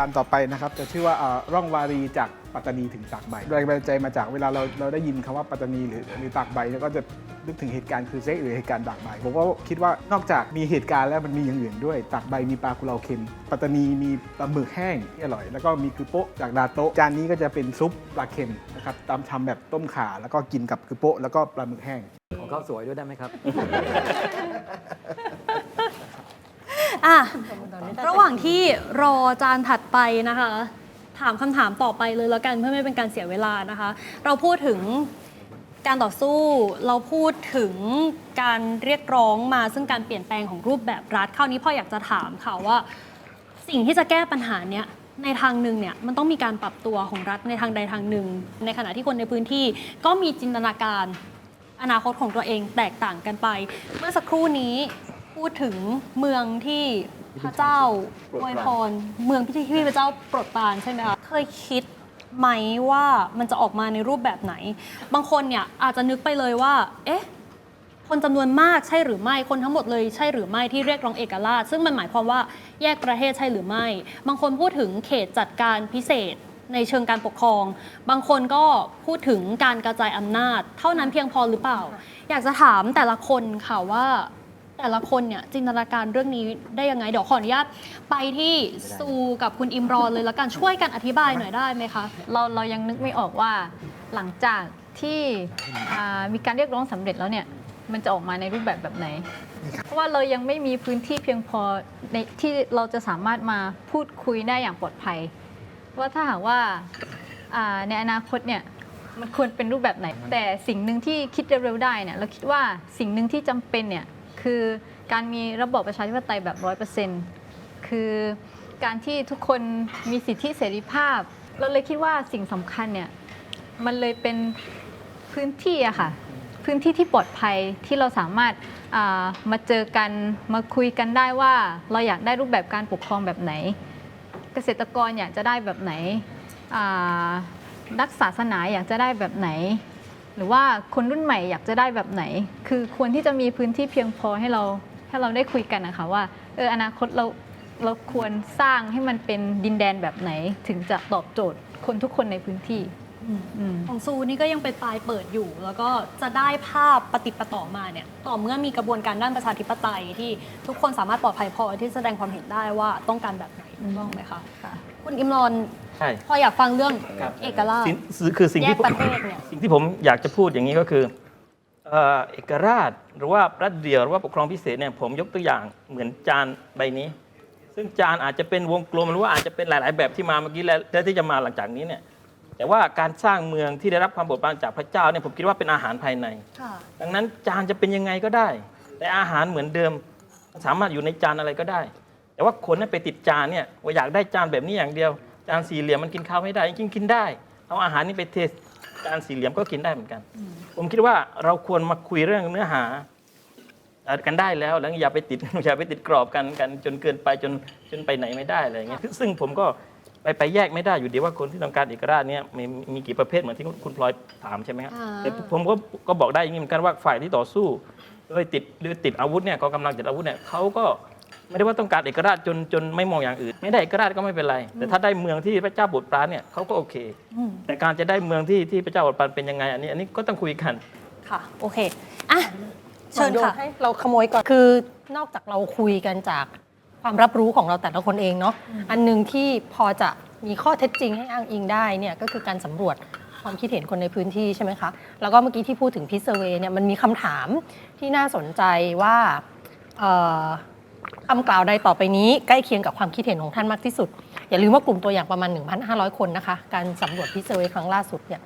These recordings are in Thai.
กับจานต่อไปนะครับจะชื่อว่าเอ่อร่องวารีจากปัตตานีถึงตากใบแรงบันดาลใจมาจากเวลาเราเราได้ยินคำว่าปัตตานีหรือหรือตากใบแล้วก็จะนึกถึงเหตุการณ์คือเซ็กหรือเหตุการณ์ตากใบผมก็คิดว่านอกจากมีเหตุการณ์แล้วมันมีอย่างอื่นด้วยตากใบมีปลากุเลาเค็ม ปัตตานีมีปลาหมึกแห้งที่อร่อย แล้วก็มีคือโป๊ะจากดาโต๊ะจานนี้ก็จะเป็นซุปปลาเค็มนะครับตามทำแบบต้มข่าแล้วก็กินกับคือโป๊ะแล้วก็ปลาหมึกแห้งของข้าวสวยด้วยได้ไหมครับ อะระหว่างที่รอจานถัดไปนะคะ ถามคำถามต่อไปเลยแล้วกันเพื่อไม่เป็นการเสียเวลานะคะ เราพูดถึงการต่อสู้เราพูดถึงการเรียกร้องมาซึ่งการเปลี่ยนแปลงของรูปแบบรัฐคราวนี้พ่ออยากจะถามค่ะว่า สิ่งที่จะแก้ปัญหาเนี้ยในทางหนึ่งเนี่ยมันต้องมีการปรับตัวของรัฐในทางใดทางหนึ่ง ในขณะที่คนในพื้นที่ก็มีจินตนาการอนาคตของตัวเองแตกต่างกันไป เมื่อสักครู่นี้ พูดถึงเมืองที่พระเจ้าอวยพรเมืองที่ที่พระเจ้าโปรดปรานใช่ไหมคะเคยคิดไหมว่ามันจะออกมาในรูปแบบไหน บางคนเนี่ยอาจจะนึกไปเลยว่า เอ๊ะ คนจำนวนมากใช่หรือไม่ คนทั้งหมดเลยใช่หรือไม่ที่เรียกร้องเอกราช ซึ่งมันหมายความว่าแยกประเทศใช่หรือไม่ บางคนพูดถึงเขตจัดการพิเศษในเชิงการปกครอง บางคนก็พูดถึงการกระจายอำนาจ เท่านั้นเพียงพอหรือเปล่า อยากจะถามแต่ละคนค่ะว่า แต่ละคนเนี่ยจินตนาการเรื่องนี้ได้ยังไง เดี๋ยวขออนุญาตไปที่ซูกับคุณอิมรอนเลยแล้วกันช่วยกันอธิบายหน่อยได้ไหมคะเราเรายังนึกไม่ออกว่าหลังจากที่อ่ามีการเรียกร้องสำเร็จแล้วเนี่ยมันจะออกมาในรูปแบบแบบไหน เพราะว่าเรายังไม่มีพื้นที่เพียงพอในที่เราจะสามารถมาพูดคุยได้อย่างปลอดภัย ว่าถ้าหากว่าอ่าในอนาคตเนี่ยมันควรเป็นรูปแบบไหน แต่สิ่งหนึ่งที่คิดเร็วๆได้เนี่ยเราคิดว่าสิ่งหนึ่งที่จำเป็นเนี่ย คือการมีระบอบประชาธิปไตยแบบร้อยเปอร์เซ็นต์คือการที่ทุกคนมีสิทธิเสรีภาพ เราเลยคิดว่าสิ่งสำคัญเนี่ยมันเลยเป็นพื้นที่อะค่ะ พื้นที่ที่ปลอดภัยที่เราสามารถอ่ามาเจอกันมาคุยกันได้ว่าเราอยากได้รูปแบบการปกครองแบบไหน เกษตรกรอยากจะได้แบบไหนอ่านักศาสนาอยากจะได้แบบไหน หรือว่าคนรุ่นใหม่อยากจะได้แบบไหน คือควรที่จะมีพื้นที่เพียงพอให้เราให้เราได้คุยกันนะคะว่าเอออนาคตเราเราควรสร้างให้มันเป็นดินแดนแบบไหน ถึงจะตอบโจทย์คนทุกคนในพื้นที่อืมของซูนี่ก็ยังเป็นปลายเปิดอยู่ แล้วก็จะได้ภาพปฏิปต่อมาเนี่ยต่อเมื่อมีกระบวนการด้านประชาธิปไตยที่ทุกคนสามารถปลอดภัยพอที่แสดงความเห็นได้ว่าต้องการแบบไหนถูกต้องไหมคะค่ะคุณอิมรอน ใช่ พออยากฟังเรื่องครับเอกราชสิ่งคือสิ่งที่แยกประเทศเนี่ย สิ่งที่ผมอยากจะพูดอย่างนี้ก็คือเอ่อเอกราชหรือว่ารัฐเดียวหรือว่าปกครองพิเศษเนี่ยผมยกตัวอย่างเหมือนจานใบนี้ ซึ่งจานอาจจะเป็นวงกลมหรือว่าอาจจะเป็นหลาย ๆ แบบที่มาเมื่อกี้และและที่จะมาหลังจากนี้เนี่ยแต่ว่าการสร้างเมืองที่ได้รับความโปรดปรานจากพระเจ้าเนี่ยผมคิดว่าเป็นอาหารภายใน ค่ะ ดังนั้นจานจะเป็นยังไงก็ได้ แต่อาหารเหมือนเดิมสามารถอยู่ในจานอะไรก็ได้ แต่ว่าคนนั้นไปติดจานเนี่ยว่าอยากได้จานแบบนี้อย่างเดียว จานสี่เหลี่ยมมันกินข้าวไม่ได้จริงๆกินได้ เอาอาหารนี้ไปเทจานสี่เหลี่ยมก็กินได้เหมือนกัน ผมคิดว่าเราควรมาคุยเรื่องเนื้อหาเอ่อกันได้แล้วแล้วอย่าไปติดอย่าไปติดกรอบกันกัน จนเกินไปจนจนไปไหนไม่ได้อะไรอย่างเงี้ยซึ่งผมก็ไปไปแยกไม่ได้อยู่ดีว่าคนที่ต้องการเอกราชเนี่ยมีมีกี่ประเภทเหมือนที่คุณคุณพลอยถามใช่ไหมครับอ่าแต่ผมก็ก็บอกได้อย่างนี้เหมือนกันว่าฝ่ายที่ต่อสู้ด้วยติดหรือติดอาวุธเนี่ยกองกำลังติดอาวุธเนี่ยเขาก็ ไม่ได้ว่าต้องการเอกราชจนจนไม่มองอย่างอื่น ไม่ได้เอกราชก็ไม่เป็นไร แต่ถ้าได้เมืองที่พระเจ้าโปรดปรานเนี่ยเขาก็โอเคอืมแต่การจะได้เมืองที่ที่พระเจ้าโปรดปรานเป็นยังไง อันนี้อันนี้ก็ต้องคุยกันค่ะ โอเคอะเชิญค่ะให้เราขโมยก่อนคือนอกจากเราคุยกันจากความรับรู้ของเราแต่ละคนเองเนาะอันหนึ่งที่พอจะมีข้อเท็จจริงให้อ้างอิงได้เนี่ยก็คือการสำรวจความคิดเห็นคนในพื้นที่ใช่ไหมคะ แล้วก็เมื่อกี้ที่พูดถึงพิเซเวเนี่ยมันมีคำถามที่น่าสนใจว่าเอ่อ คำกล่าวใดต่อไปนี้ใกล้เคียงกับความคิดเห็นของท่านมากที่สุด อย่าลืมว่ากลุ่มตัวอย่างประมาณ 1,500 คนนะคะ การสำรวจพิเซเวครั้งล่าสุดเนี่ย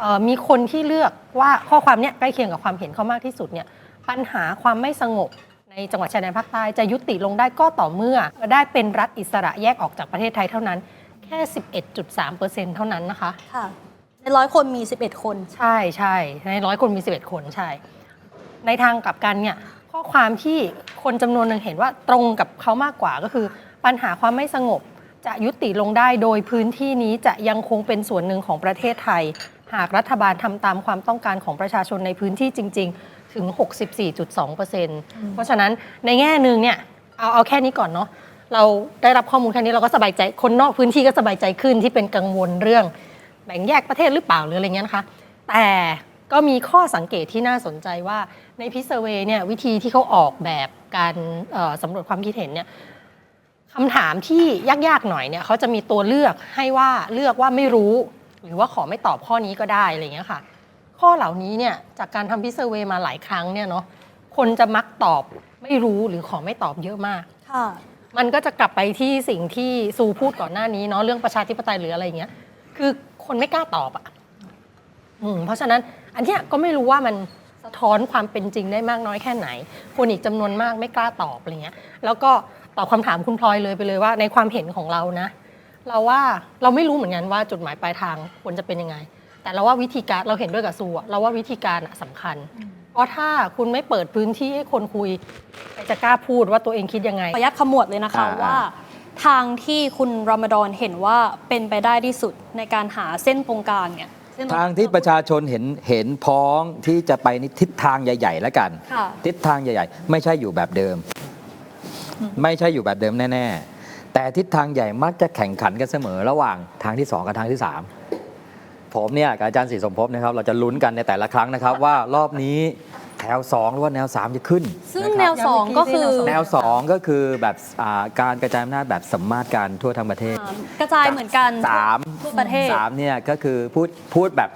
เอ่อมีคนที่เลือกว่าข้อความเนี้ยใกล้เคียงกับความเห็นเขามากที่สุดเนี่ยปัญหาความไม่สงบในจังหวัดชายแดนภาคใต้จะยุติลงได้ก็ต่อเมื่อ ได้เป็นรัฐอิสระแยกออกจากประเทศไทยเท่านั้น แค่ 11.3%เท่านั้นนะคะค่ะในร้อยคนมี 11 คน ใช่ใช่ในร้อยคนมี 11 คนใช่ ในทางกลับกันเนี่ย ข้อความที่คนจำนวนหนึ่งเห็นว่าตรงกับเขามากกว่าก็คือ ปัญหาความไม่สงบ จะยุติลงได้โดยพื้นที่นี้จะยังคงเป็นส่วนหนึ่งของประเทศไทย หากรัฐบาลทำตามความต้องการของประชาชนในพื้นที่จริง ๆ ถึง 64.2%เพราะฉะนั้นในแง่หนึ่งเนี่ยเอาเอาแค่นี้ก่อนเนาะเราได้รับข้อมูลแค่นี้เราก็สบายใจคนนอกพื้นที่ก็สบายใจขึ้นที่เป็นกังวลเรื่อง แบ่งแยกประเทศหรือเปล่าหรืออะไรเงี้ยนะคะ แต่ ก็มีข้อสังเกตที่น่าสนใจว่าในพิเซเวเนี่ยวิธีที่เขาออกแบบการเอ่อสำรวจความคิดเห็นเนี่ยคำถามที่ยากๆหน่อยเนี่ยเขาจะมีตัวเลือกให้ว่าเลือกว่าไม่รู้ หรือว่าขอไม่ตอบข้อนี้ก็ได้อะไรเงี้ยค่ะ ข้อเหล่านี้เนี่ยจากการทำพิเซเวมาหลายครั้งเนี่ยเนาะคนจะมักตอบไม่รู้หรือขอไม่ตอบเยอะมากค่ะมันก็จะกลับไปที่สิ่งที่ซูพูดก่อนหน้านี้เนาะเรื่องประชาธิปไตยหรืออะไรเงี้ย คือคนไม่กล้าตอบอะ่ะอืมเพราะฉะนั้น อันเนี้ยก็ไม่รู้ว่ามันสะท้อนความเป็นจริงได้มากน้อยแค่ไหน คนอีกจำนวนมากไม่กล้าตอบอะไรเงี้ย แล้วก็ตอบคำถามคุณพลอยเลยไปเลยว่าในความเห็นของเรานะ เราว่าเราไม่รู้เหมือนกันว่าจุดหมายปลายทางควรจะเป็นยังไง แต่เราว่าวิธีการเราเห็นด้วยกับซูอะเราว่าวิธีการอะสำคัญ เพราะถ้าคุณไม่เปิดพื้นที่ให้คนคุยใครจะกล้าพูดว่าตัวเองคิดยังไงขออนุญาตขมวดเลยนะคะอ่าว่าทางที่คุณรอมฎอนเห็นว่าเป็นไปได้ที่สุดในการหาเส้นตรงกลางเนี่ย เส้นทางที่ประชาชนเห็นเห็นพ้องที่จะไปในทิศทางใหญ่ ๆ แล้วกัน ค่ะ ทิศทางใหญ่ ๆ ไม่ใช่อยู่แบบเดิม ไม่ใช่อยู่แบบเดิมแน่ ๆ แต่ทิศทางใหญ่มักจะแข่งขันกันเสมอระหว่างทางที่2กับทางที่3ผมเนี่ยกับอาจารย์ศรีสมภพนะครับ เราจะลุ้นกันในแต่ละครั้งนะครับ ว่ารอบนี้แถ ว 2 หรือว่าแนว 3 จะขึ้นซึ่งะครับแนวสองก็คือแนว 2 ก็คือแบบอ่าการกระจายอำนาจแบบสมมาตรการทั่วทั้งประเทศอ่ากระจายเหมือนกันสามทั่วประเทศสามเนี่ยก็คือพูดพูดแบบ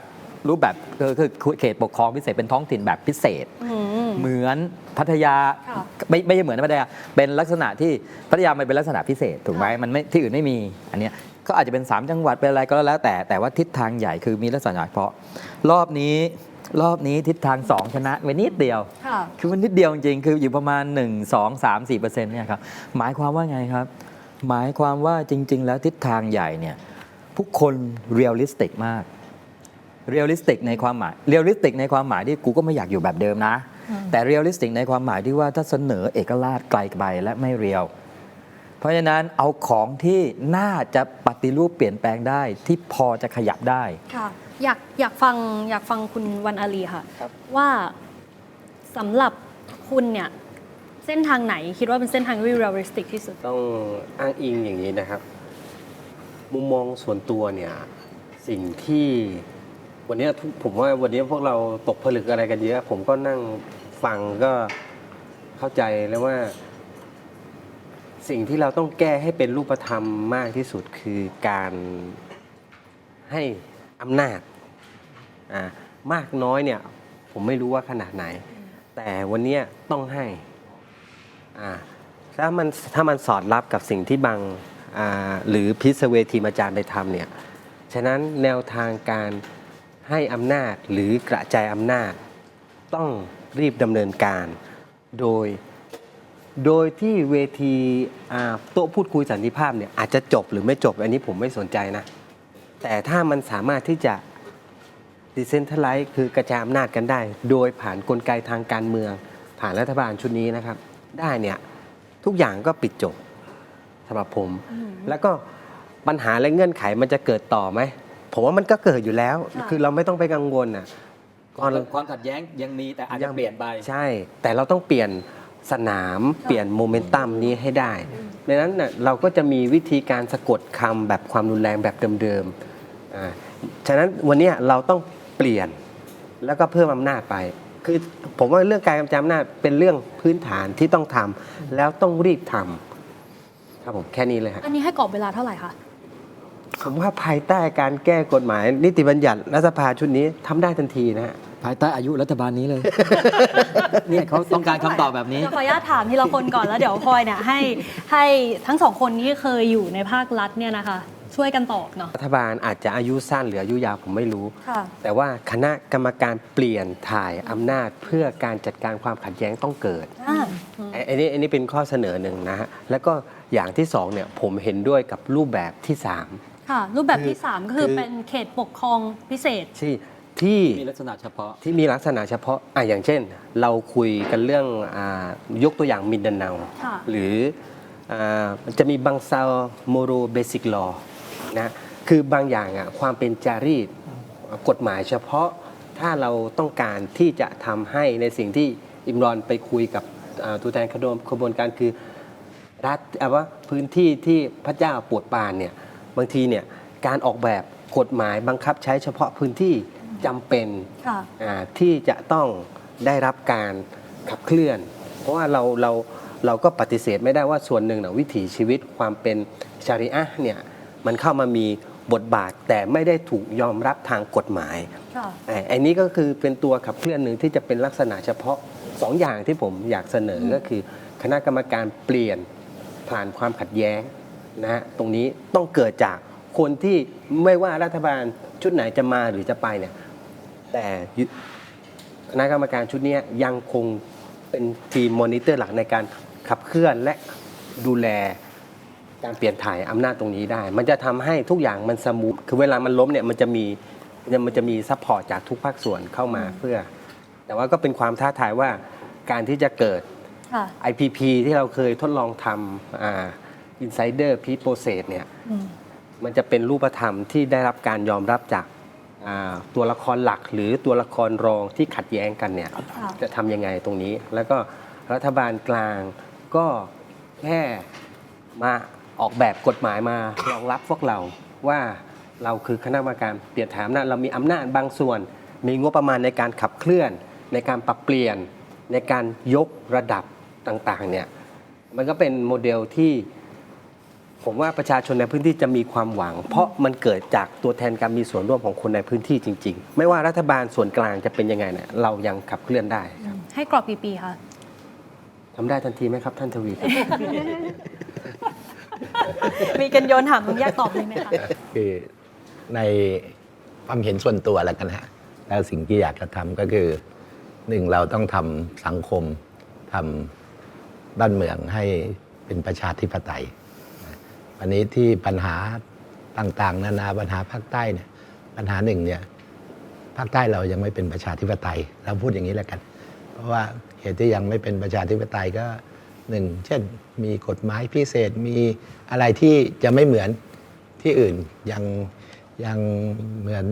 รูปแบบคือคือเขตปกครองพิเศษเป็นท้องถิ่นแบบพิเศษอืมเหมือนพัทยาค่ะไม่ไม่ใช่เหมือนพัทยาเป็นลักษณะที่พัทยามันเป็นลักษณะพิเศษถูกไหมมันไม่ที่อื่นไม่มีอันเนี้ยก็อาจจะเป็น 3 จังหวัดเป็นอะไรก็แล้วแต่แต่ว่าทิศทางใหญ่คือมีลักษณะเฉพาะ รอบนี้ รอบนี้ทิศทาง 2 ชนะไปนิดเดียว ค่ะ คือมันนิดเดียวจริงๆ คืออยู่ประมาณ 1 2 3 4เปอร์เซ็นต์เนี่ยครับ หมายความว่าไงครับ หมายความว่าจริง ๆ แล้วทิศทางใหญ่เนี่ยผู้คนเรียลลิสติกมาก เรียลลิสติกในความหมาย เรียลลิสติกในความหมายที่กูก็ไม่อยากอยู่แบบเดิมนะ แต่เรียลลิสติกในความหมายที่ว่าถ้าเสนอเอกราชไกลไปและไม่เรียวเพราะฉะนั้นเอาของที่น่าจะปฏิรูปเปลี่ยนแปลงได้ที่พอจะขยับได้ ค่ะ อยากอยากฟังอยากฟังคุณวันอาลีค่ะว่าสำหรับคุณเนี่ย เส้นทางไหนคิดว่าเป็นเส้นทางที่เรียลลิสติกที่สุด ต้องอ้างอิงอย่างนี้นะครับ มุมมองส่วนตัวเนี่ย สิ่งที่วันนี้ผมว่าวันนี้พวกเราตกผลึกอะไรกันเยอะ ผมก็นั่งฟังก็เข้าใจแล้วว่า สิ่งที่เราต้องแก้ให้เป็นรูปธรรมมากที่สุดคือการให้อำนาจ อ่ามากน้อยเนี่ยผมไม่รู้ว่าขนาดไหน แต่วันเนี้ยต้องให้อ่าถ้ามันถ้ามันสอดรับกับสิ่งที่บางอ่าหรือพิสเวทีมอาจารย์ไปทำเนี่ยฉะนั้นแนวทางการให้อำนาจหรือกระจายอำนาจ ต้องรีบดำเนินการ โดยโดยที่เวทีโต๊ะพูดคุยสันติภาพเนี่ยอาจจะจบหรือไม่จบอันนี้ผมไม่สนใจนะ แต่ถ้ามันสามารถที่จะ ดิเซนทัลไลซ์คือกระจายอำนาจกันได้ โดยผ่านกลไกทางการเมือง ผ่านรัฐบาลชุดนี้นะครับ ได้เนี่ยทุกอย่างก็ปิดจบสำหรับผม แล้วก็ปัญหาและเงื่อนไขมันจะเกิดต่อไหมผมว่ามันก็เกิดอยู่แล้ว ค่ะ คือเราไม่ต้องไปกังวลอะก่อน ความขัดแย้งยังมีแต่อาจจะเปลี่ยนไป ใช่ แต่เราต้องเปลี่ยนสนาม เปลี่ยนโมเมนตัมนี้ให้ได้ดังนั้นน่ะเราก็จะมีวิธีการสะกดคำแบบความรุนแรงแบบเดิมๆอ่าฉะนั้นวันเนี้ยเราต้อง เปลี่ยนแล้วก็เพิ่มอำนาจไป คือผมว่าเรื่องการกำจายอำนาจเป็นเรื่องพื้นฐานที่ต้องทำแล้วต้องรีบทำครับผมแค่นี้เลยฮะอันนี้ให้กรอบเวลาเท่าไหร่คะ ผมว่าภายใต้การแก้กฎหมาย นิติบัญญัติรัฐสภาชุดนี้ทำได้ทันทีนะฮะ ภายใต้อายุรัฐบาลนี้เลย เนี่ยเขาต้องการคำตอบแบบนี้เดี๋ยวขออนุญาตถามทีละคนก่อนแล้วเดี๋ยวพลอยเนี่ยให้ให้ทั้งสองคนที่เคยอยู่ในภาครัฐเนี่ยนะคะ ช่วยกันตอบเนาะรัฐบาลอาจจะอายุสั้นหรืออายุยาวผมไม่รู้ ค่ะแต่ว่าคณะกรรมการเปลี่ยนถ่ายอำนาจเพื่อการจัดการความขัดแย้งต้องเกิดอ่าไอ้ไอันนี้อันนี้เป็นข้อเสนอหนึ่งนะฮะแล้วก็อย่างที่สองเนี่ยผมเห็นด้วยกับรูปแบบที่สาม ค่ะ รูปแบบที่คือ3ก็คือคือ เป็นเขตปกครองพิเศษ ที่ที่มีลักษณะเฉพาะ ที่มีลักษณะเฉพาะอะอย่างเช่น เราคุยกันเรื่องอายกตัวอย่างมินดาเนา ค่ะ หรืออามันจะมีบางซาโมโรเบสิกลอ นะคือบางอย่างอะความเป็นจารีตกฎหมายเฉพาะถ้าเราต้องการที่จะทำให้ในสิ่งที่อิมรอนไปคุยกับอ่าตัวแทนขบวนขบวนการคือรัฐเอาว่าพื้นที่ที่พระเจ้าโปรดปรานเนี่ยบางทีเนี่ยการออกแบบกฎหมายบังคับใช้เฉพาะพื้นที่จำเป็นค่ะอ่าที่จะต้องได้รับการขับเคลื่อน เพราะว่าเราเราเราก็ปฏิเสธไม่ได้ว่าส่วนหนึ่งนะวิถีชีวิตความเป็นชาริอะห์เนี่ย มันเข้ามามีบทบาทแต่ไม่ได้ถูกยอมรับทางกฎหมายค่ะไอ้ไอ้นี้ก็คือเป็นตัวขับเคลื่อนหนึ่งที่จะเป็นลักษณะเฉพาะสองอย่างที่ผมอยากเสนอก็คือ คณะกรรมการเปลี่ยนผ่านความขัดแย้งนะฮะตรงนี้ต้องเกิดจากคนที่ไม่ว่ารัฐบาลชุดไหนจะมาหรือจะไปเนี่ยแต่ยึดคณะกรรมการชุดเนี้ยยังคงเป็นทีมมอนิเตอร์หลักในการขับเคลื่อนและดูแล การเปลี่ยนถ่ายอำนาจตรงนี้ได้ มันจะทำให้ทุกอย่างมันสมูทคือเวลามันล้มเนี่ยมันจะมีมันจะมีซัพพอร์ตจากทุกภาคส่วนเข้ามาเพื่อ แต่ว่าก็เป็นความท้าทายว่าการที่จะเกิด ค่ะ IPP ที่เราเคยทดลองทำอ่า Insider p p r o c e s s เนี่ย อืม มันจะเป็นรูปธรรมที่ได้รับการยอมรับจากอ่าตัวละครหลักหรือตัวละครรองที่ขัดแย้งกันเนี่ยค่ะ จะทำยังไงตรงนี้ แล้วก็รัฐบาลกลางก็แค่มา ออกแบบกฎหมายมารองรับพวกเราว่าเราคือคณะกรรมการเปลี่ยนถ่ายอำนาจเรามีอำนาจบางส่วน มีงบประมาณในการขับเคลื่อน ในการปรับเปลี่ยน ในการยกระดับต่างๆเนี่ยมันก็เป็นโมเดลที่ผมว่าประชาชนในพื้นที่จะมีความหวัง เพราะมันเกิดจากตัวแทนการมีส่วนร่วมของคนในพื้นที่จริง ๆ ไม่ว่ารัฐบาลส่วนกลางจะเป็นยังไงเนี่ยเรายังขับเคลื่อนได้ครับให้กรอบกี่ปีคะทำได้ทันทีไหมครับท่านทวีครับ มีกันโยนถามมึงแยกตอบเลยไหมคะคือในความเห็นส่วนตัวแล้วกันฮะแล้วสิ่งที่อยากจะทำก็คือหนึ่งเราต้องทำสังคมทำบ้านเมืองให้เป็นประชาธิปไตยวันนี้ที่ปัญหาต่างๆ นานาปัญหาภาคใต้เนี่ยปัญหาหนึ่งเนี่ยภาคใต้เรายังไม่เป็นประชาธิปไตย เราพูดอย่างนี้แล้วกัน เพราะว่าเหตุที่ยังไม่เป็นประชาธิปไตยก็ หนึ่งเช่นมีกฎหมายพิเศษมีอะไรที่จะไม่เหมือนที่อื่น ยังยังเหมือน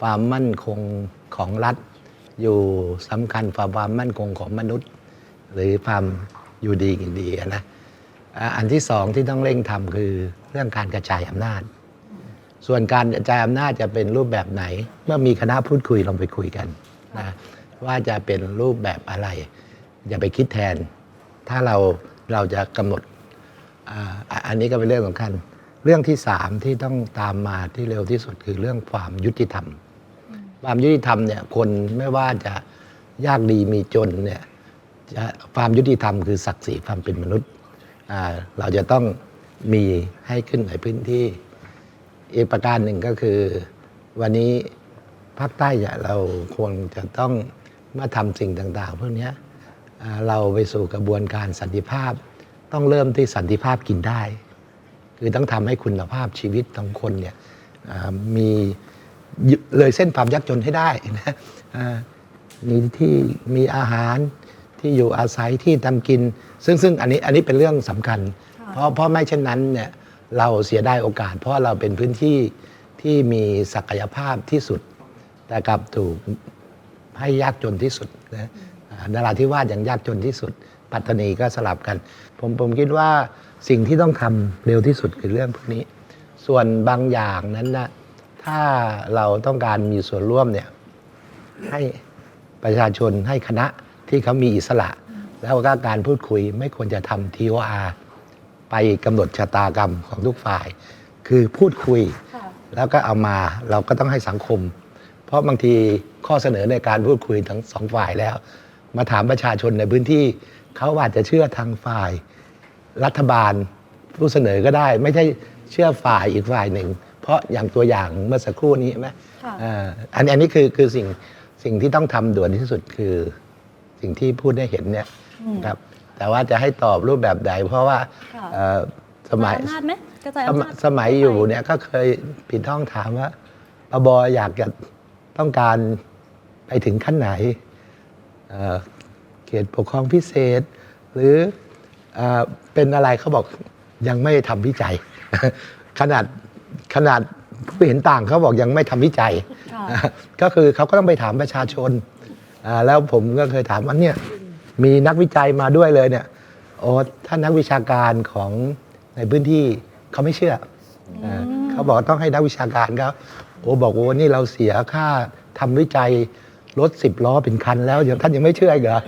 ความมั่นคงของรัฐ อยู่สำคัญกว่าความมั่นคงของมนุษย์ หรือความอยู่ดีกินดีนะอันที่สองที่ต้องเร่งทำคือเรื่องการกระจายอำนาจ ส่วนการกระจายอำนาจจะเป็นรูปแบบไหน เมื่อมีคณะพูดคุยลองไปคุยกันนะว่าจะเป็นรูปแบบอะไร อย่าไปคิดแทน ถ้าเราเราจะกำหนดอ่าอะอันนี้ก็เป็นเรื่องสำคัญ เรื่องที่สามที่ต้องตามมาที่เร็วที่สุดคือเรื่องความยุติธรรม ความยุติธรรมเนี่ยคนไม่ว่าจะยากดีมีจนเนี่ยจะความยุติธรรมคือศักดิ์ศรีความเป็นมนุษย์อ่าเราจะต้องมีให้ขึ้นในพื้นที่อีกประการหนึ่งก็คือ วันนี้ภาคใต้เนี่ยเราควรจะต้องมาทำสิ่งต่าง ๆ พวกเนี้ยอ่า เราไปสู่กระบวนการสันติภาพ ต้องเริ่มที่สันติภาพกินได้ คือต้องทำให้คุณภาพชีวิตของคนเนี่ยอ่ามีเลยเส้นความยากจนให้ได้นะอ่ามีที่มีอาหารที่อยู่อาศัยที่ทำกิน ซึ่งซึ่งอันนี้อันนี้เป็นเรื่องสำคัญ เพราะเพราะไม่เช่นนั้นเนี่ยเราเสียได้โอกาส เพราะเราเป็นพื้นที่ที่มีศักยภาพที่สุด แต่กลับถูกให้ยากจนที่สุดนะ อ่านราธิวาสยังยากจนที่สุด ปัตตานีก็สลับกัน ผมผมคิดว่าสิ่งที่ต้องทำเร็วที่สุดคือเรื่องพวกนี้ ส่วนบางอย่างนั้นนะถ้าเราต้องการมีส่วนร่วมเนี่ยให้ประชาชนให้คณะที่เขามีอิสระ แล้วก็การพูดคุยไม่ควรจะทำ TOR ไปกำหนดชะตากรรมของทุกฝ่าย คือพูดคุยค่ะแล้วก็เอามาเราก็ต้องให้สังคม เพราะบางทีข้อเสนอในการพูดคุยทั้งสองฝ่ายแล้ว มาถามประชาชนในพื้นที่เขาอาจจะเชื่อทางฝ่ายรัฐบาลผู้เสนอก็ได้ ไม่ใช่เชื่อฝ่ายอีกฝ่ายหนึ่ง เพราะอย่างตัวอย่างเมื่อสักครู่นี้ใช่ไหมค่ะอ่าอันอันนี้คือคือสิ่งสิ่งที่ต้องทำด่วนที่สุดคือสิ่งที่พูดได้เห็นเนี่ยครับ แต่ว่าจะให้ตอบรูปแบบใด เพราะว่าค่ะเอ่อสมัยอำนาจไหมกระจายสอำมันาจสมัยอยู่เนี่ยก็เคยผิดห้องถามว่าปบอยากจะต้องการไปถึงขั้นไหน เขตปกครองพิเศษ หรือเอเป็นอะไรเขาบอกยังไม่ทำวิจัย ขนาดขนาดผู้เห็นต่างเขาบอกยังไม่ทำวิจัย ก็คือเขาก็ต้องไปถามประชาชน แล้วผมก็เคยถามว่าเนี่ยมีนักวิจัยมาด้วยเลยเนี่ยโอ้ถ้านักวิชาการของในพื้นที่เขาไม่เชื่ออเขาบอกต้องให้นักวิชาการเขาโอ้บอกโอ้นี่เราเสียค่าทำวิจัย รถสิบล้อเป็นคันแล้วยังท่านยังไม่เชื่ออีกเหรอ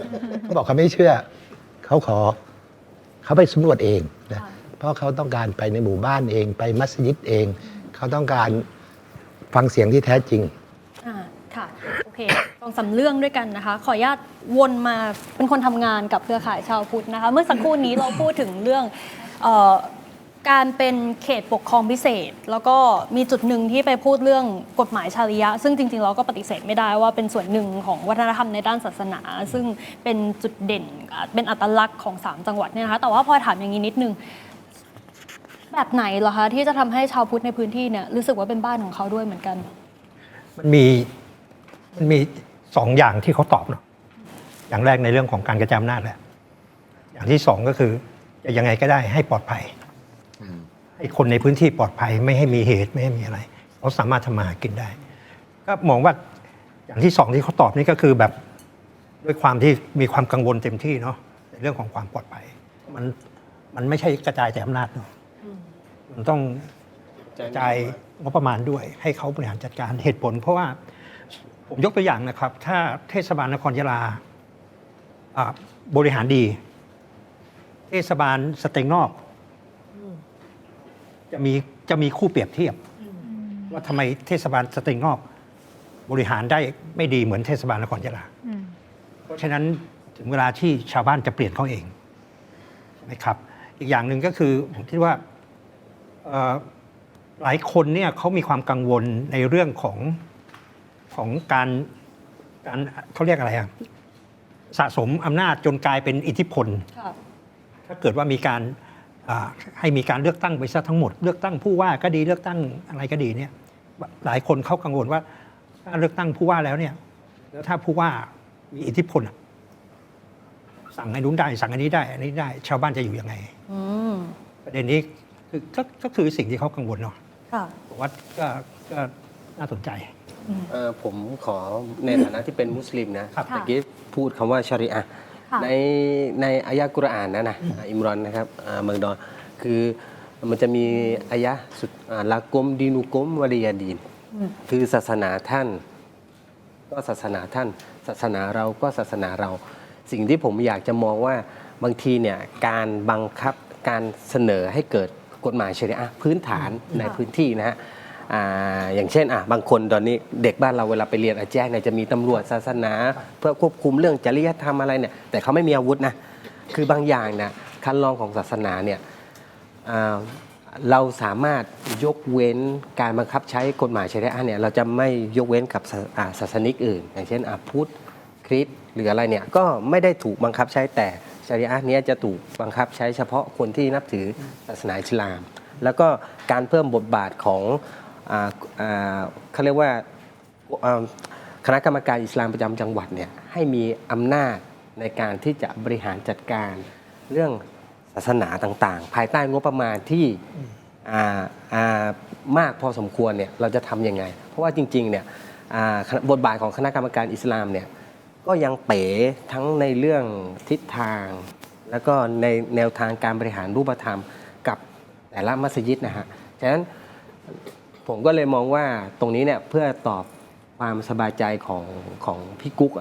เขาบอกเขาไม่เชื่อ เขาขอ เขาไปสำรวจเองนะเพราะเขาต้องการไปในหมู่บ้านเอง ไปมัสยิดเอง เขาต้องการฟังเสียงที่แท้จริงอ่าค่ะโอเคสองสามเรื่องด้วยกันนะคะ ขออนุญาตวนมาเป็นคนทำงานกับเครือข่ายชาวพุทธนะคะ เมื่อสักครู่นี้เราพูดถึงเรื่องเออ การเป็นเขตปกครองพิเศษ แล้วก็มีจุดหนึ่งที่ไปพูดเรื่องกฎหมายชาริยะ ซึ่งจริงๆเราก็ปฏิเสธไม่ได้ว่าเป็นส่วนหนึ่งของวัฒนธรรมในด้านศาสนา ซึ่งเป็นจุดเด่นเป็นอัตลักษณ์ของสามจังหวัดเนี่ยนะคะแต่ว่าพอถามอย่างนี้นิดนึงแบบไหนเหรอคะที่จะทำให้ชาวพุทธในพื้นที่เนี่ยรู้สึกว่าเป็นบ้านของเขาด้วยเหมือนกัน มันมีมันมีสองอย่างที่เขาตอบเนาะอย่างแรกในเรื่องของการกระจายอำนาจแหละอย่างที่สองก็คือจะยังไงก็ได้ให้ปลอดภัย ให้คนในพื้นที่ปลอดภัยไม่ให้มีเหตุไม่ให้มีอะไรเขาสามารถทำมาหากินได้ ก็มองว่าอย่างที่สองที่เขาตอบนี่ก็คือแบบด้วยความที่มีความกังวลเต็มที่เนาะในเรื่องของความปลอดภัย มันมันไม่ใช่กระจายแต่อำนาจเนาะมันต้องกระจายงบประมาณด้วย ให้เขาบริหารจัดการเหตุผล เพราะว่าผมยกตัวอย่างนะครับ ถ้าเทศบาลนครยะลาบริหารดี เทศบาลสเต็งนอก จะมีจะมีคู่เปรียบเทียบ ว่าทำไมเทศบาลสเตงนอกบริหารได้ไม่ดีเหมือนเทศบาลนครยะลา อืมเพราะฉะนั้นถึงเวลาที่ชาวบ้านจะเปลี่ยนเขาเองใช่ไหมครับ อีกอย่างหนึ่งก็คือผมคิดว่าเอ่อหลายคนเนี่ยเขามีความกังวลในเรื่องของของการการเขาเรียกอะไรอะสะสมอำนาจจนกลายเป็นอิทธิพลถ้าเกิดว่ามีการอ่า ให้มีการเลือกตั้งไปซะทั้งหมด เลือกตั้งผู้ว่าก็ดีเลือกตั้งอะไรก็ดีเนี่ยหลายคนเขากังวลว่าถ้าเลือกตั้งผู้ว่าแล้วเนี่ยแล้วถ้าผู้ว่ามีอิทธิพลอะสั่งไอ้นู้นได้ สั่งอันนี้ได้ อันนี้ได้ ชาวบ้านจะอยู่ยังไงอืมประเด็นนี้คือก็ก็คือสิ่งที่เขากังวลเนาะค่ะผมว่าก็ก็น่าสนใจเอ่อผมขอในฐานะที่เป็นมุสลิมนะครับค่ะตะกี้พูดคำว่าชาริอะห์ค่ะ ในในอายะกุรอานนะนะอ่าอิมรอนนะครับอ่าเมืองดอนคือมันจะมีอายะสุดอ่าละกุมดีนุกุมวะลียาดีน คือศาสนาท่าน ก็ศาสนาท่าน ศาสนาเราก็ศาสนาเรา สิ่งที่ผมอยากจะมองว่าบางทีเนี่ยการบังคับการเสนอให้เกิดกฎหมายชริอะห์พื้นฐานในพื้นที่นะฮะ อ่าอย่างเช่นอะบางคนตอนนี้เด็กบ้านเราเวลาไปเรียนอาแจ้งเนี่ยจะมีตำรวจศาสนา เพื่อควบคุมเรื่องจริยธรรมอะไรเนี่ยแต่เขาไม่มีอาวุธนะคือบางอย่างนะคันลองของศาสนาเนี่ยอ่าเราสามารถยกเว้นการบังคับใช้กฎหมายชริอะห์เนี่ยเราจะไม่ยกเว้นกับศาอ่าศาสนิกอื่น อย่างเช่นอะพุทธคริสต์หรืออะไรเนี่ยก็ไม่ได้ถูกบังคับใช้แต่ชริอะห์เนี้ยจะถูกบังคับใช้เฉพาะคนที่นับถือศาสนาอิสลาม แล้วก็การเพิ่มบทบาทของ เขาเรียกว่าคณะกรรมการอิสลามประจำจังหวัดเนี่ยให้มีอำนาจในการที่จะบริหารจัดการเรื่องศาสนาต่างๆ ภายใต้งบประมาณที่มากพอสมควรเนี่ยเราจะทำยังไง เพราะว่าจริงๆเนี่ยบทบาทของคณะกรรมการอิสลามเนี่ยก็ยังเป๋ทั้งในเรื่องทิศทาง แล้วก็ในแนวทางการบริหารรูปธรรมกับแต่ละมัสยิดนะฮะฉะนั้น ผมก็เลยมองว่าตรงนี้เนี่ยเพื่อตอบความสบายใจของของพี่กุ๊ก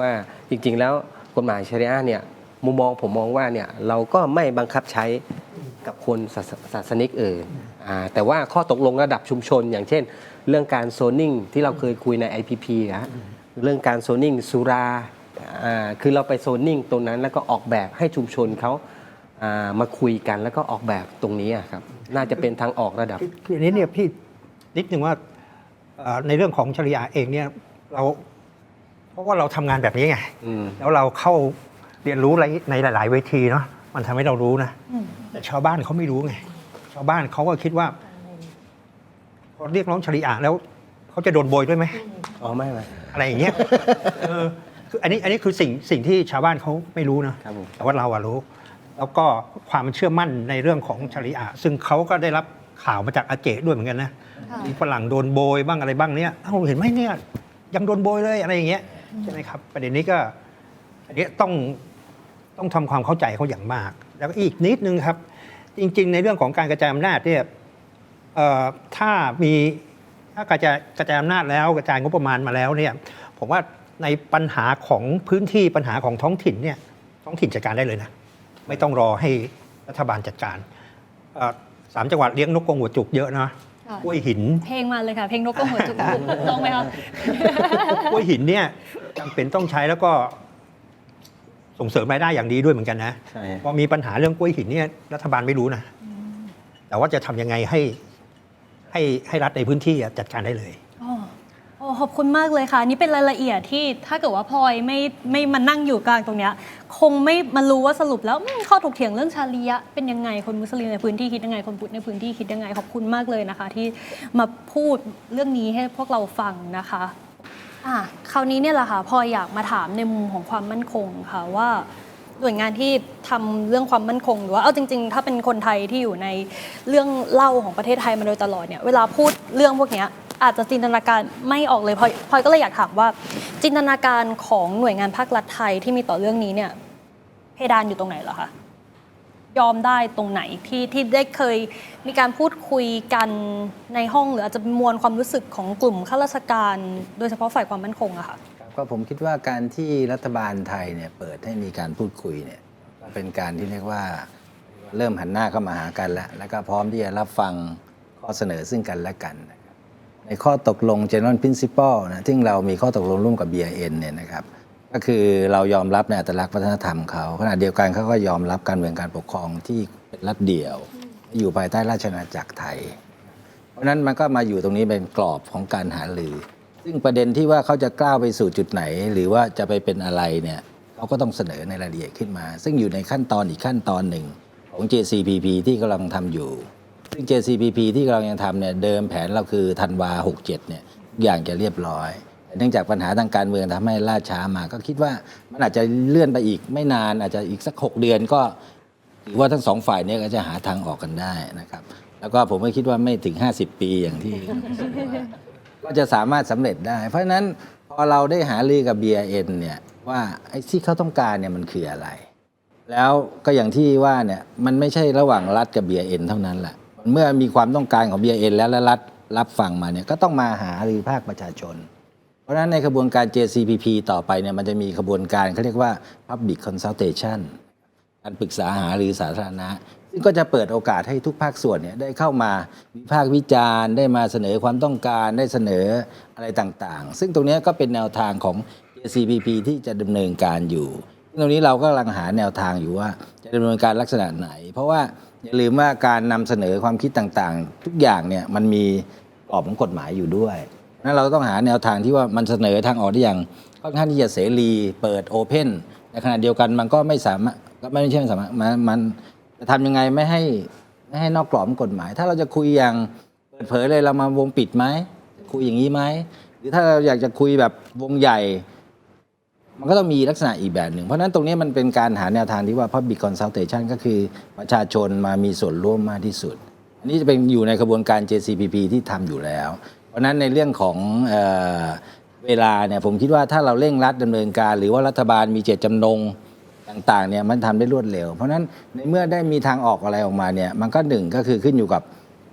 ว่าจริงๆแล้วกฎหมายชริอะเนี่ยมุมมองผมมองว่าเนี่ยเราก็ไม่บังคับใช้กับคนศาสศาสนิกอื่นแต่ว่าข้อตกลงระดับชุมชน อย่างเช่น เรื่องการโซนิ่งที่เราเคยคุยใน IPP นะเรื่องการโซนิ่งสุราคือเราไปโซนิ่งตรงนั้นแล้วก็ออกแบบให้ชุมชนเขาามาคุยกันแล้วก็ออกแบบตรงนี้ครับ น่าจะเป็นทางออกระดับคืออันนี้เนี่ยพี่ นิดนึงว่าเอ่อในเรื่องของชริยาเองเนี่ยเราเพราะว่าเราทำงานแบบนี้ไงอืมแล้วเราเข้าเรียนรู้ในในหลาย ๆ เวทีเนาะมันทำให้เรารู้นะอืมแต่ชาวบ้านเขาไม่รู้ไง ชาวบ้านเขาก็คิดว่าพอเรียกร้องชริอะแล้วเขาจะโดนโบยด้วยไหมอ๋อไม่ไม่อะไรอย่างเงี้ยเออคืออันนี้อันนี้คือสิ่งสิ่งที่ชาวบ้านเขาไม่รู้นะครับผมแต่ว่าเราอะรู้ แล้วก็ความเชื่อมั่นในเรื่องของชริอะซึ่งเขาก็ได้รับ ข่าวมาจากอาเจด้วยเหมือนกันนะค่ะมีฝรั่งโดนโบยบ้างอะไรบ้างเนี่ยเอ้าเห็นไหมเนี่ยยังโดนโบยเลยอะไรอย่างเงี้ยใช่ไหมครับ ประเด็นนี้ก็อันนี้ต้องต้องทำความเข้าใจเขาอย่างมาก แล้วก็อีกนิดนึงครับ จริง ๆ ในเรื่องของการกระจายอำนาจเนี่ยเอ่อถ้ามีถ้ากระจายกระจายอำนาจแล้วกระจายงบประมาณมาแล้วเนี่ยผมว่าในปัญหาของพื้นที่ปัญหาของท้องถิ่นเนี่ยท้องถิ่นจัดการได้เลยนะ ไม่ต้องรอให้รัฐบาลจัดการเอ่อ สามจังหวัดเลี้ยงนกกรงหัวจุกเยอะนะค่ะกล้วยหิน เพลงมาเลยค่ะ เพลงนกกระหัวจุกลองไหมคะกล้วยหินเนี่ยจำเป็นต้องใช้แล้วก็ส่งเสริมรายได้อย่างดีด้วยเหมือนกันนะใช่พอมีปัญหาเรื่องกล้วยหินเนี่ยรัฐบาลไม่รู้นะ แต่ว่าจะทำยังไงให้ให้ให้รัฐในพื้นที่อะจัดการได้เลยอ๋อโอ้ขอบคุณมากเลยค่ะ นี่เป็นรายละเอียดที่ถ้าเกิดว่าพลอยไม่ไม่มานั่งอยู่กลางตรงเนี้ย คงไม่มารู้ว่าสรุปแล้วข้อถกเถียงเรื่องชาลียะเป็นยังไงคนมุสลิมในพื้นที่คิดยังไง คนพุทธในพื้นที่คิดยังไงขอบคุณมากเลยนะคะ ที่มาพูดเรื่องนี้ให้พวกเราฟังนะคะอะคราวนี้เนี่ยแหละค่ะพลอยอยากมาถามในมุมของความมั่นคงค่ะว่าหน่วยงานที่ทำเรื่องความมั่นคงหรือว่าเอาจริง ๆ ถ้าเป็นคนไทยที่อยู่ในเรื่องเล่าของประเทศไทยมาโดยตลอดเนี่ยเวลาพูดเรื่องพวกเนี้ยอาจจะจินตนาการไม่ออกเลยพลอยพลอยก็เลยอยากถามว่า จินตนาการของหน่วยงานภาครัฐไทยที่มีต่อเรื่องนี้เนี่ย เพดานอยู่ตรงไหนเหรอคะยอมได้ตรงไหนที่ที่ได้เคยมีการพูดคุยกันในห้องหรืออาจจะมวลความรู้สึกของกลุ่มข้าราชการ โดยเฉพาะฝ่ายความมั่นคงอะค่ะก็ผมคิดว่าการที่รัฐบาลไทยเนี่ยเปิดให้มีการพูดคุยเนี่ยเป็นการที่เรียกว่าเริ่มหันหน้าเข้ามาหากันแล้วแล้วก็พร้อมที่จะรับฟังข้อเสนอซึ่งกันและกันนะครับในข้อตกลง General Principle นะซึ่งเรามีข้อตกลงร่วมกับ BIN เนี่ยนะครับ ก็คือเรายอมรับในอัตลักษณ์วัฒนธรรมเขาขณะเดียวกันเขาก็ยอมรับการเมืองการปกครองที่เป็นรัฐเดี่ยว อยู่ภายใต้ราชอาณาจักรไทย เพราะนั้นมันก็มาอยู่ตรงนี้เป็นกรอบของการหารือ ซึ่งประเด็นที่ว่าเขาจะกล้าวไปสู่จุดไหน หรือว่าจะไปเป็นอะไรเนี่ยเขาก็ต้องเสนอในรายละเอียดขึ้นมา ซึ่งอยู่ในขั้นตอนอีกขั้นตอนหนึ่งของ JCPP ที่กำลังทำอยู่ ซึ่ง JCPP ที่กำลังยังทำเนี่ยเดิมแผนเราคือธันวา67เนี่ยทุกอย่างจะเรียบร้อย เนื่องจากปัญหาทางการเมืองทำให้ล่าช้ามา ก็คิดว่ามันอาจจะเลื่อนไปอีกไม่นานอาจจะอีกสัก 6 เดือนก็ถือว่าทั้งสองฝ่ายเนี้ก็จะหาทางออกกันได้นะครับ แล้วก็ผมก็คิดว่าไม่ถึง 50 ปีอย่างที่ ก็จะสามารถสำเร็จได้ เพราะฉะนั้นพอเราได้หารือกับ BIN เนี่ยว่าไอ้ที่เขาต้องการเนี่ยมันคืออะไร แล้วก็อย่างที่ว่าเนี่ยมันไม่ใช่ระหว่างรัฐกับ BIN เท่านั้นแหละเมื่อมีความต้องการของ BIN แล้วและรัฐรับฟังมาเนี่ยก็ต้องมาหารือภาคประชาชน เพราะฉะนั้นในกระบวนการ JCPP ต่อไปเนี่ยมันจะมีกระบวนการเขาเรียกว่า Public Consultation การปรึกษาหารือสาธารณะ ซึ่งก็จะเปิดโอกาสให้ทุกภาคส่วนเนี่ยได้เข้ามาวิพากษ์วิจารณ์ ได้มาเสนอความต้องการได้เสนออะไรต่างๆ ซึ่งตรงนี้ก็เป็นแนวทางของ JCPP ที่จะดำเนินการอยู่ตรงนี้เราก็กำลังหาแนวทางอยู่ว่าจะดำเนินการลักษณะไหน เพราะว่าอย่าลืมว่าการนำเสนอความคิดต่างๆ ทุกอย่างเนี่ยมันมีกรอบของกฎหมายอยู่ด้วย นั้นเราต้องหาแนวทางที่ว่ามันเสนอทางออกได้อย่างค่อนข้างที่จะเสรีเปิดโอเพนในขณะเดียวกันมันก็ไม่สามารถก็ไม่ใช่ไม่สามารถมันมันจะทำยังไงไม่ให้ไม่ให้นอกกรอบกฎหมาย ถ้าเราจะคุยอย่างเปิดเผยเลยเรามาวงปิดไหมคุยอย่างนี้ไหมหรือถ้าเราอยากจะคุยแบบวงใหญ่ มันก็ต้องมีลักษณะอีกแบบหนึ่ง เพราะนั้นตรงนี้มันเป็นการหาแนวทางที่ว่า Public Consultation ก็คือประชาชนมามีส่วนร่วมมากที่สุด อันนี้จะเป็นอยู่ในกระบวนการ JCPP ที่ทำอยู่แล้ว ราะนั้นในเรื่องของเออเวลาเนี่ยผมคิดว่าถ้าเราเร่งรัดดำเนินการ หรือว่ารัฐบาลมีเจตจำนงต่างๆเนี่ยมันทำได้รวดเร็ว เพราะฉะนั้นในเมื่อได้มีทางออกอะไรออกมาเนี่ยมันก็หนึ่งก็คือขึ้นอยู่กับ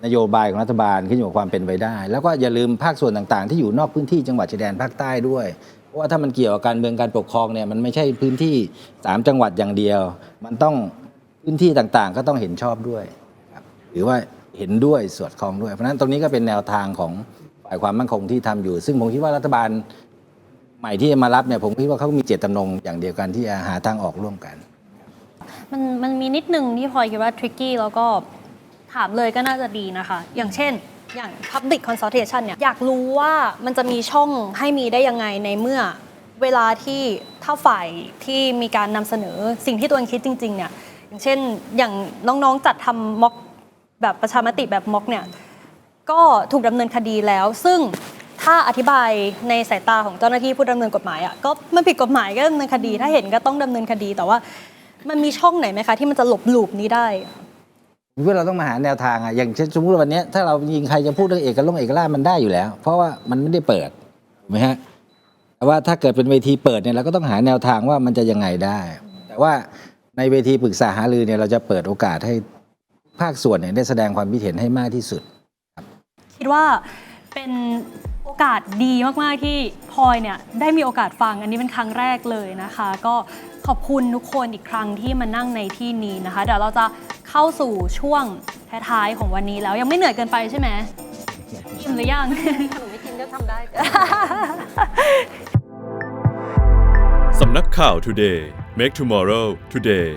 นโยบายของรัฐบาลขึ้นอยู่กับความเป็นไปได้ แล้วก็อย่าลืมภาคส่วนต่างๆ ที่อยู่นอกพื้นที่จังหวัดชายแดนภาคใต้ด้วยเพราะว่าถ้ามันเกี่ยวกับการเมืองการปกครองเนี่ยมันไม่ใช่พื้นที่ 3 จังหวัดอย่างเดียว มันต้องพื้นที่ต่างๆ ก็ต้องเห็นชอบด้วยหรือว่าเห็นด้วยสวดคล้องด้วย เพราะฉะนั้นตรงนี้ก็เป็นแนวทางของายความมั่นคงที่ทำอยู่ ซึ่งผมคิดว่ารัฐบาลใหม่ที่จะมารับเนี่ยผมคิดว่าเขามีเจตจำนงอย่างเดียวกันที่จะหาทางออกร่วมกัน มันมันมีนิดนึงที่พลอยคิดว่าทริกกี้แล้วก็ถามเลยก็น่าจะดีนะคะ อย่างเช่น อย่าง Public Consultation เนี่ยอยากรู้ว่ามันจะมีช่องให้มีได้ยังไงในเมื่อเวลาที่ถ้าฝ่ายที่มีการนำเสนอสิ่งที่ตัวเองคิดจริง ๆ เนี่ยอย่างเช่นอย่างน้องๆจัดทำม็อกแบบประชามติแบบม็อกเนี่ย ก็ถูกดำเนินคดีแล้ว ซึ่งถ้าอธิบายในสายตาของเจ้าหน้าที่ผู้ดำเนินกฎหมายอะก็มันผิดกฎหมายก็ดำเนินคดี ถ้าเห็นก็ต้องดำเนินคดีแต่ว่า มันมีช่องไหนไหมคะ ที่มันจะหลบหลูปนี้ได้ เพื่อเราต้องมาหาแนวทางอะอย่างเช่นสมมติว่าวันเนี้ยถ้าเรายิงใครจะพูดเรื่องเอกลงเอกราชมันได้อยู่แล้ว เพราะว่ามันไม่ได้เปิดถูกไหมฮะแต่ว่าถ้าเกิดเป็นเวทีเปิดเนี่ยเราก็ต้องหาแนวทางว่ามันจะยังไงได้ แต่ว่าในเวทีปรึกษาหารือเนี่ยเราจะเปิดโอกาสให้ภาคส่วนเนี่ยได้แสดงความคิดเห็นให้มากที่สุด คิดว่าเป็นโอกาสดีมากๆที่พลอยเนี่ยได้มีโอกาสฟังอันนี้เป็นครั้งแรกเลยนะคะ ก็ขอบคุณทุกคนอีกครั้งที่มานั่งในที่นี้นะคะ เดี๋ยวเราจะเข้าสู่ช่วงท้ายๆของวันนี้แล้วยังไม่เหนื่อยเกินไปใช่ไหมอิ่มหรือยังหนูไม่กินก็ทำได้ สำนักข่าว Today Make Tomorrow Today